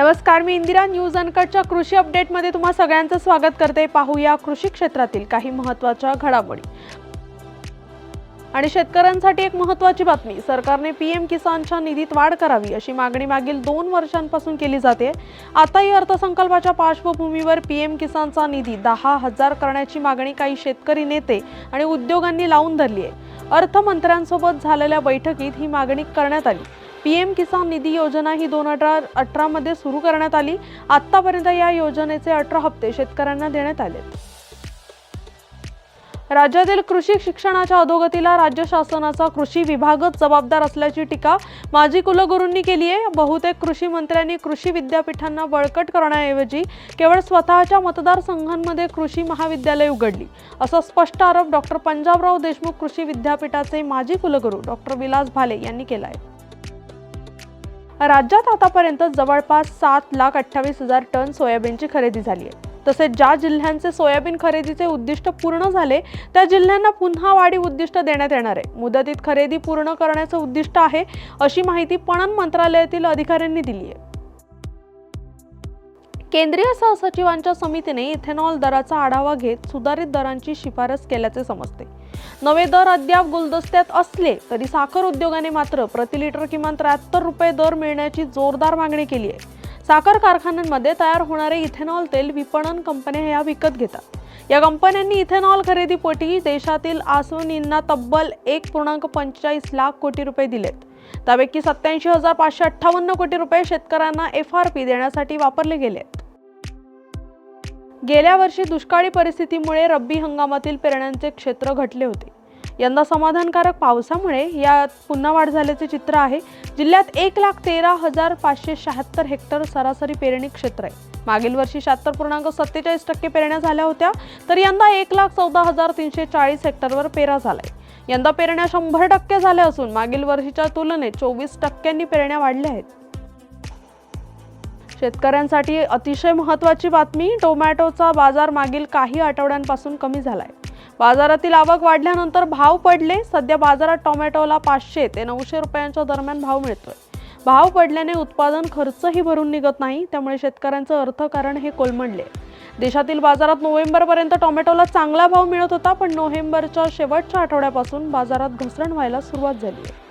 नमस्कार मी इंदिरा न्यूज अनकटच्या कृषी अपडेटमध्ये तुम्हा सगळ्यांचं स्वागत करते. पाहूया कृषी क्षेत्रातील काही महत्त्वाच्या घडामोडी. आणि शेतकऱ्यांसाठी एक महत्त्वाची बातमी. सरकारने पी एम किसानच्या निधीत वाढ करावी अशी मागणी मागील दोन वर्षांपासून केली जाते. आताही अर्थसंकल्पाच्या पार्श्वभूमीवर पी एम किसानचा निधी दहा हजार करण्याची मागणी काही शेतकरी नेते आणि उद्योगांनी लावून धरली आहे. अर्थमंत्र्यांसोबत झालेल्या बैठकीत ही मागणी करण्यात आली. पी एम किसान निधी योजना ही दोन हजार अठरामध्ये सुरू करण्यात आली. आत्तापर्यंत या योजनेचे अठरा हप्ते शेतकऱ्यांना देण्यात आले राज्यातील कृषी शिक्षणाच्या अधोगतीला राज्य शासनाचा कृषी विभागच जबाबदार असल्याची टीका माजी कुलगुरूंनी केली आहे. बहुतेक कृषी मंत्र्यांनी कृषी विद्यापीठांना बळकट करण्याऐवजी केवळ स्वतःच्या मतदारसंघांमध्ये कृषी महाविद्यालय उघडली. असा स्पष्ट आरोप डॉक्टर पंजाबराव देशमुख कृषी विद्यापीठाचे माजी कुलगुरू डॉक्टर विलास भाले यांनी केला आहे. राज्यात आतापर्यंत जवळपास सात लाख अठ्ठावीस हजार टन सोयाबीनची खरेदी झाली आहे. तसेच ज्या जिल्ह्यांचे सोयाबीन खरेदीचे उद्दिष्ट पूर्ण झाले त्या जिल्ह्यांना पुन्हा वाढी उद्दिष्ट देण्यात येणार आहे. मुदतीत खरेदी पूर्ण करण्याचं उद्दिष्ट आहे अशी माहिती पणन मंत्रालयातील अधिकाऱ्यांनी दिली आहे. केंद्रीय सहसचिवांच्या समितीने इथेनॉल दराचा आढावा घेत सुधारित दरांची शिफारस केल्याचे समजते. नवे दर अद्याप गुलदस्त्यात असले तरी साखर उद्योगाने मात्र प्रति लिटर किमान त्र्याहत्तर रुपये दर मिळण्याची जोरदार मागणी केली आहे. साखर कारखान्यांमध्ये तयार होणारे इथेनॉल तेल विपणन कंपन्या ह्या विकत घेतात. या कंपन्यांनी इथेनॉल खरेदीपोटी देशातील आसवनींना तब्बल एक पूर्णांक पंचेचाळीस लाख कोटी रुपये दिलेत. त्यापैकी सत्याऐंशी हजार पाचशे अठ्ठावन्न कोटी रुपये शेतकऱ्यांना एफ आर पी देण्यासाठी वापरले गेलेत. गेल्या वर्षी दुष्काळी परिस्थितीमुळे रब्बी हंगामातील पेरण्यांचे क्षेत्र घटले होते. यंदा समाधानकारक पावसामुळे यात पुन्हा वाढ झाल्याचे चित्र आहे. जिल्ह्यात एक लाख तेरा हजार पाचशे शहात्तर हेक्टर सरासरी पेरणी क्षेत्र आहे. मागील वर्षी शहात्तर पूर्णांक सत्तेचाळीस टक्के पेरण्या झाल्या होत्या तर यंदा एक लाख चौदा हजार तीनशे चाळीस हेक्टरवर पेरा झालाय. यंदा पेरण्या शंभर टक्के झाल्या असून मागील वर्षीच्या तुलनेत चोवीस टक्क्यांनी पेरण्या वाढल्या आहेत. शेतकऱ्यांसाठी अतिशय महत्त्वाची बातमी टोमॅटोचा बाजार मागील काही आठवड्यांपासून कमी झालाय. बाजारातील आवक वाढल्यानंतर भाव पडले सध्या बाजारात टोमॅटोला पाचशे ते नऊशे रुपयांच्या दरम्यान भाव मिळतोय. भाव पडल्याने उत्पादन खर्चही भरून निघत नाही त्यामुळे शेतकऱ्यांचं अर्थकारण हे कोलमडले. देशातील बाजारात नोव्हेंबरपर्यंत टोमॅटोला चांगला भाव मिळत होता पण नोव्हेंबरच्या शेवटच्या आठवड्यापासून बाजारात घसरण व्हायला सुरुवात झाली आहे.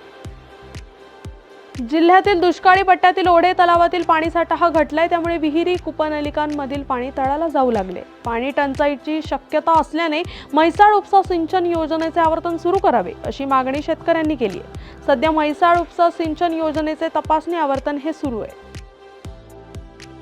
जिल्ह्यातील दुष्काळी पट्ट्यातील ओढे तलावातील पाणीसाठा हा घटलाय त्यामुळे विहिरी कुपनलिकांमधील पाणी तळाला जाऊ लागले. पाणी टंचाईची शक्यता असल्याने म्हैसाळ उपसा सिंचन योजनेचे आवर्तन सुरू करावे अशी मागणी शेतकऱ्यांनी केली आहे. सध्या म्हैसाळ उपसा सिंचन योजनेचे तपासणी आवर्तन हे सुरू आहे.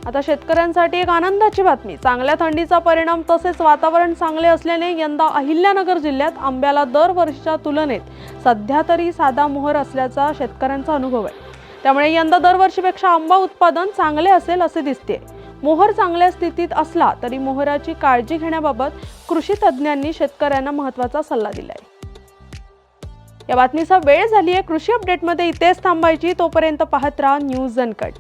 आता शेतकऱ्यांसाठी एक आनंदाची बातमी. चांगल्या थंडीचा परिणाम तसेच वातावरण चांगले असल्याने यंदा अहिल्यानगर जिल्ह्यात आंब्याला दरवर्षीच्या तुलनेत सध्या तरी साधा मोहर असल्याचा शेतकऱ्यांचा अनुभव आहे. त्यामुळे यंदा दरवर्षीपेक्षा आंबा उत्पादन चांगले असेल असे दिसते. मोहर चांगल्या स्थितीत असला तरी मोहराची काळजी घेण्याबाबत कृषी तज्ज्ञांनी शेतकऱ्यांना महत्त्वाचा सल्ला दिलाय. या बातमीचा वेळ झाली आहे कृषी अपडेटमध्ये इथेच थांबायची. तोपर्यंत पाहत राहा न्यूज अनकट.